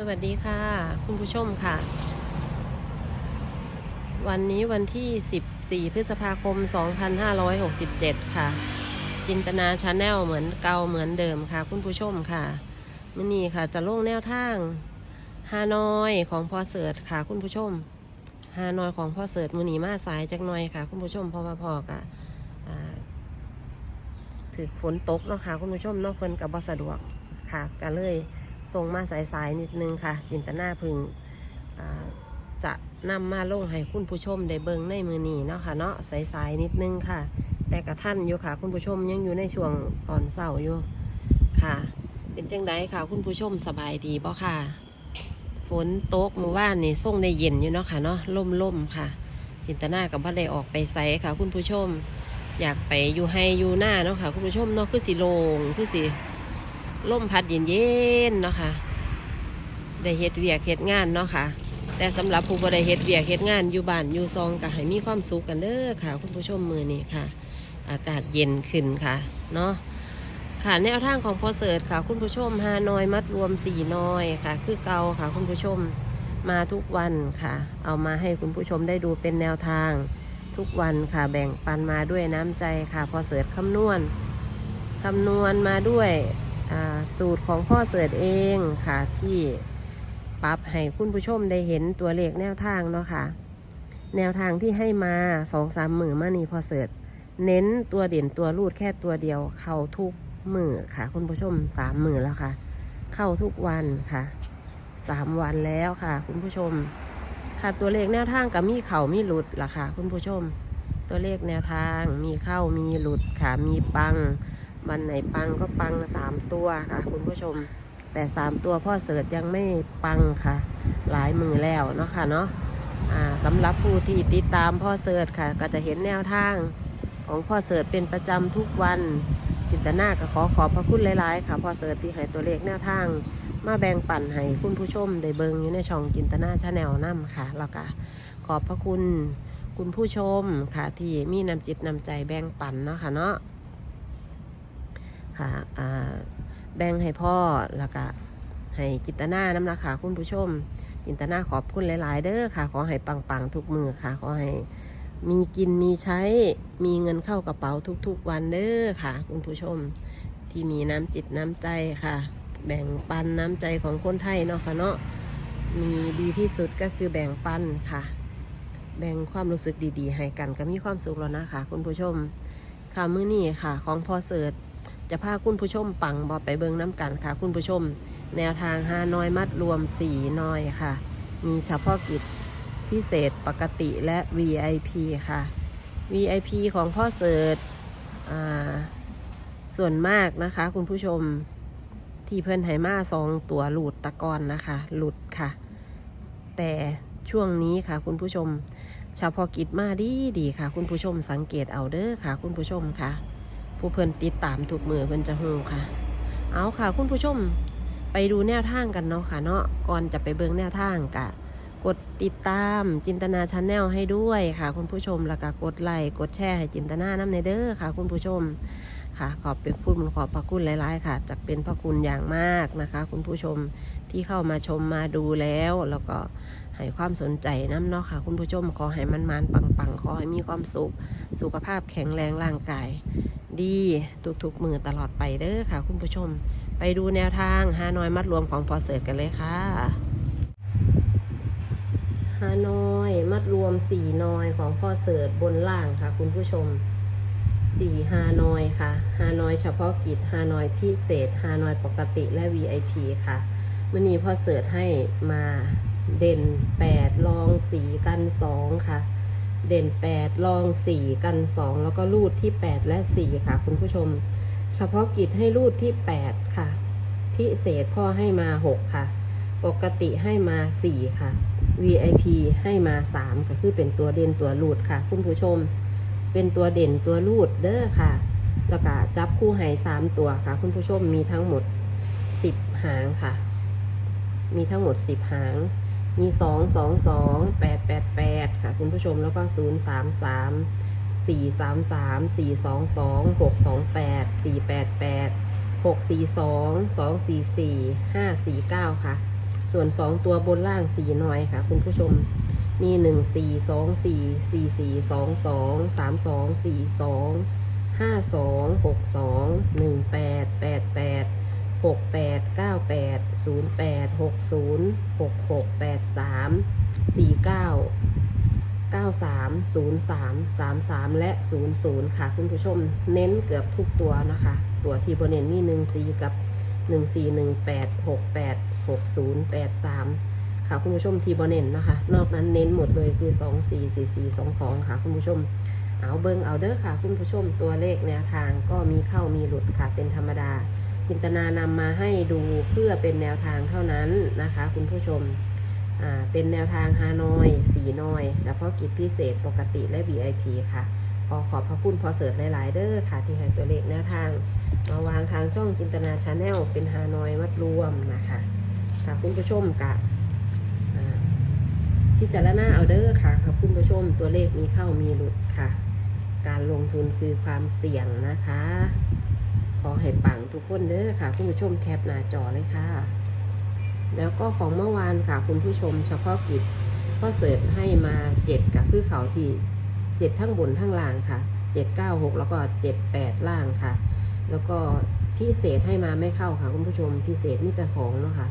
สวัสดีค่ะ คุณผู้ชมค่ะ วันนี้วันที่ 14 พฤษภาคม 2567 ค่ะ จินตนาชาแนลเหมือนเก่าเหมือนเดิมค่ะ คุณผู้ชมค่ะมื่อนี้ค่ะ จะลงแนวทางฮานอยของพอเสิร์ตค่ะ คุณผู้ชมฮานอยของพอเสิร์ตมือนีมาสายจักหน่อยค่ะ คุณผู้ชมพราะว่าพอกะอ่าถือฝนตกเนาะค่ะ คุณผู้ชมเนาะเพิ่นกับบสะดวกค่ะก็เลย ส่งมาสายๆนิดนึงค่ะ จินตนาพึงจะนำมาลงให้คุณผู้ชมได้เบิ่งในมือนี้เนาะค่ะเนาะสายๆนิดนึงค่ะ แต่กระท่านอยู่ค่ะ คุณผู้ชมยังอยู่ในช่วงตอนเศร้าอยู่ค่ะ เป็นจังไดค่ะ คุณผู้ชมสบายดีบ่ค่ะ ฝนตกเมื่อวานนี่ส่งได้เย็นอยู่เนาะค่ะเนาะล่มๆค่ะ จินตนากับพ่ได้ออกไปไสค่ะ คุณผู้ชม อยากไปอยู่ให้อยู่หน้าเนาะค่ะ คุณผู้ชมเนาะคือสิโลงคือสิ ล่มพัดเย็นเย็นๆเนาะค่ะได้เฮ็ดเวียกเฮ็ดงานเนาะค่ะ แต่สำหรับผู้บ่ได้เฮ็ดเวียกเฮ็ดงานอยู่บ้านอยู่ซองก็ให้มีความสุขกันเด้อค่ะ คุณผู้ชมมือนี้ค่ะ อากาศเย็นขึ้นค่ะเนาะค่ะแนวทางของพอเสิร์ตค่ะ คุณผู้ชมฮานอยมัดรวมสี่น้อยค่ะ คือเกาค่ะ คุณผู้ชมมาทุกวันค่ะ เอามาให้คุณผู้ชมได้ดูเป็นแนวทางทุกวันค่ะ แบ่งปันมาด้วยน้ำใจค่ะ พอเสิร์ตคำนวณคำนวณมาด้วย สูตรของพ่อเสิร์ตเองค่ะที่ปรับให้คุณผู้ชมได้เห็นตัวเลขแนวทางเนาะค่ะ แนวทางที่ให้มาสองสามหมื่นมานี่พอเสิร์ตเน้นตัวเด่นตัวรูดแค่ตัวเดียว เข้าทุกมือค่ะ คุณผู้ชมสามมือแล้วค่ะ เข้าทุกวันค่ะสามวันแล้วค่ะ คุณผู้ชม ค่ะตัวเลขแนวทางกับมีเข่ามีหลุดล่ะค่ะ คุณผู้ชม ตัวเลขแนวทางมีเข้ามีหลุดค่ะมีปัง วันไหนปังก็ปังสามตัวค่ะ คุณผู้ชม แต่สามตัวพ่อเสิร์ตยังไม่ปังค่ะ หลายมือแล้วเนาะค่ะเนาะสำหรับผู้ที่ติดตามพ่อเสิร์ตค่ะ ก็จะเห็นแนวทางของพ่อเสิร์ตเป็นประจำทุกวันจินตนาก็ขอขอบพระคุณหลายๆ ค่ะพ่อเสิร์ตที่ให้ตัวเลขแนวทาง มาแบ่งปันให้คุณผู้ชมได้เบิงอยู่ในช่องจินตนาชาแนลนํค่ะแล้วก็ขอบพระคุณคุณผู้ชมค่ะที่มีน้ำจิตน้ำใจแบ่งปันเนาะค่ะเนาะ ค่ะอ่าแบ่งให้พ่อแล้วก็ให้จินตนาน้ำราคาคุณผู้ชม จินตนาขอบคุณหลาย ๆ เด้อค่ะ ขอให้ปังๆทุกมือค่ะ ขอให้มีกินมีใช้มีเงินเข้ากระเป๋าทุก ๆ วันเด้อค่ะ คุณผู้ชมที่มีน้ำจิตน้ำใจค่ะ แบ่งปันน้ำใจของคนไทยเนาะค่ะเนาะมีดีที่สุดก็คือแบ่งปันค่ะ แบ่งความรู้สึกดี ๆ ให้กันก็มีความสุขแล้วนะคะคุณผู้ชมค่ะมื้อนี้ค่ะ ของพอเสิร์ต จะพาคุณผู้ชมปังบอไปเบิงน้ำกันค่ะ คุณผู้ชม แนวทางฮาน้อยมัดรวมสี่น้อยค่ะ มีเฉพาะกิจพิเศษปกติและ VIP ค่ะ VIP ของพ่อเสิร์ตส่วนมากนะคะ คุณผู้ชมที่เพื่อนไหมาสองตัวหลุดตะกอนนะคะ หลุดค่ะ แต่ช่วงนี้ค่ะ คุณผู้ชมเฉพาะกิจมาดีดีค่ะ คุณผู้ชมสังเกตเอาเด้อค่ะ คุณผู้ชมค่ะ ผู้เพิ่นติดตามทุกมือเพิ่นจะฮู้ค่ะ เอาค่ะคุณผู้ชมไปดูแนวทางกันเนาะค่ะเนาะก่อนจะไปเบิ่งแนวทางกะกดติดตามจินตนาชาแนลให้ด้วยค่ะ คุณผู้ชมแล้วก็กดไลค์กดแชร์ให้จินตนาน้ำในเด้อค่ะ คุณผู้ชมค่ะ ขอบเป็นคุณขอบพระคุณหลาย ๆ ค่ะจะเป็นพระคุณอย่างมากนะคะ คุณผู้ชมที่เข้ามาชมมาดูแล้ว แล้วก็ให้ความสนใจน้ำเนาะค่ะ คุณผู้ชมขอให้มันมันปังๆขอให้มีความสุข สุขภาพแข็งแรงร่างกาย ดีทุกๆมือตลอดไปเด้อค่ะ คุณผู้ชม ไปดูแนวทางฮานอยมัดรวมของพอเสิร์ตกันเลยค่ะฮานอยมัดรวมสี่นอยของพอเสิร์ตบนล่างค่ะ คุณผู้ชมสี่ฮานอยค่ะฮานอยเฉพาะกิจฮานอยพิเศษฮานอยปกติและ VIP ค่ะมื่อนี้พอเสิร์ตให้มาเด่น8ลองสีกัน 2 ค่ะ เด่น8ลอง 4 กัน 2 แล้วก็รูดที่ 8 และ 4 ค่ะ คุณผู้ชม เฉพาะกิจให้รูดที่ 8 ค่ะ พิเศษพ่อให้มา 6 ค่ะ ปกติให้มา 4 ค่ะ VIP ให้มา 3 ก็คือเป็นตัวเด่นตัวรูดค่ะ คุณผู้ชม เป็นตัวเด่นตัวรูดเด้อค่ะ แล้วก็จับคู่ให้3ตัวค่ะ คุณผู้ชมมีทั้งหมด 10 หางค่ะ มีทั้งหมด 10 หาง มีสองสองสองแปดแปดแปดค่ะคุณผู้ชมแล้วก็ศูนย์สามสามสี่สามสามสี่สองสองหกสองแปดสี่แปดแปดหกสี่สองสองสี่สี่ห้าสี่เก้าค่ะ ส่วน2ตัวบนล่างสี่หน้อยค่ะ คุณผู้ชมมี1 4 2 4 4 4 2 2 3 2 4 2 5 2 6 2 1 8 8 8 6 8 9 8 0 8 6 0 6 6 8 3 4 9 93 03 33แปดแปดแปด กแปดเก้าแปดศูนย์แปดหกศูนย์หกหกแปดสามสี่เก้าเก้าสามศูนย์สามสามสามและศูนย์ศูนย์ค่ะคุณผู้ชมเน้นเกือบทุกตัวนะคะ ตัวทีโบเนนมีหนึ่งสี่กับหนึ่งสี่หนึ่งแปดหกแปดหกศูนย์แปดสามค่ะคุณผู้ชมทีโบเนนนะคะ นอกนั้นเน้นหมดเลยคือสองสี่สี่สี่สองสองค่ะคุณผู้ชมเอาเบิงเอาเด้อค่ะ คุณผู้ชมตัวเลขแนวทางก็มีเข้ามีหลุดค่ะเป็นธรรมดา จินตนานำมาให้ดูเพื่อเป็นแนวทางเท่านั้นนะคะ คุณผู้ชมเป็นแนวทางฮานอยสีนอย เฉพาะกิจพิเศษปกติและ VIP ค่ะขอขอบพระคุณพอเสิร์ตหลาย ๆ เด้อค่ะ ที่ให้ตัวเลขแนวทาง มาวางทางช่องจินตนาชาแนลเป็นฮานอยวัดรวมนะคะค่ะคุณผู้ชมกะอ่าพิจารณาเอาเด้อค่ะค่ะคุณผู้ชมตัวเลขมีเข้ามีหลุดค่ะ การลงทุนคือความเสี่ยงนะคะ ขอให้ปังทุกคนเด้อค่ะ คุณผู้ชมแคปหน้าจอเลยค่ะ แล้วก็ของเมื่อวานค่ะคุณผู้ชมเฉพาะกิจก็เสิร์ชให้มาเจ็ดกับคือเขาที่เจ็ดทั้งบนทั้งล่างค่ะเจ็ดเก้าหกแล้วก็เจ็ดแปดล่างค่ะ แล้วก็พิเศษให้มาไม่เข้าค่ะ คุณผู้ชมพิเศษมีแต่สองเนาะค่ะ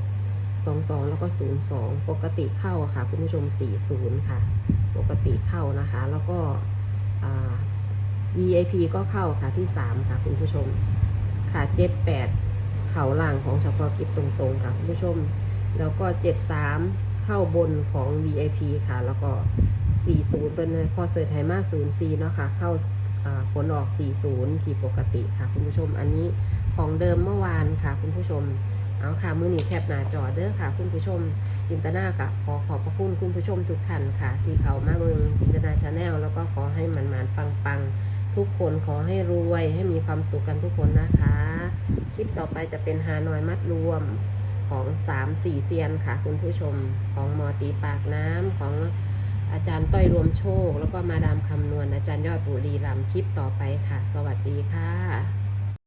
สองสองแล้วก็ศูนย์สองปกติเข้าค่ะ คุณผู้ชมสี่ศูนย์ค่ะ ปกติเข้านะคะ แล้วก็ VIP ก็เข้าค่ะที่สามค่ะ คุณผู้ชม ค่ะเจ็ดแปดเขาล่างของเฉพาะกิจตรงๆค่ะคุณผู้ชม แล้วก็73เข้าบนของ VIP ค่ะ แล้วก็40เป็นพอเสิร์ชไฮมา04เนาะค่ะ เข้าผลออก 40 ที่ปกติค่ะคุณผู้ชม อันนี้ของเดิมเมื่อวานค่ะคุณผู้ชม เอาค่ะมือหนีแคปหน้าจอเด้อค่ะ คุณผู้ชม จินตนากับขอขอบพระคุณคุณผู้ชมทุกท่านค่ะ ที่เขามาเมืองจินตนาชาแนลแล้วก็ขอให้มันมันปังปังๆ ทุกคนขอให้รวยให้มีความสุขกันทุกคนนะคะ คลิปต่อไปจะเป็นฮานอยมัดรวมของสามสี่เซียนค่ะ คุณผู้ชมของหมอตีปากน้ำของอาจารย์ต้อยรวมโชค แล้วก็มาดามคำนวณอาจารย์ยอดบุรีรำคลิปต่อไปค่ะ สวัสดีค่ะ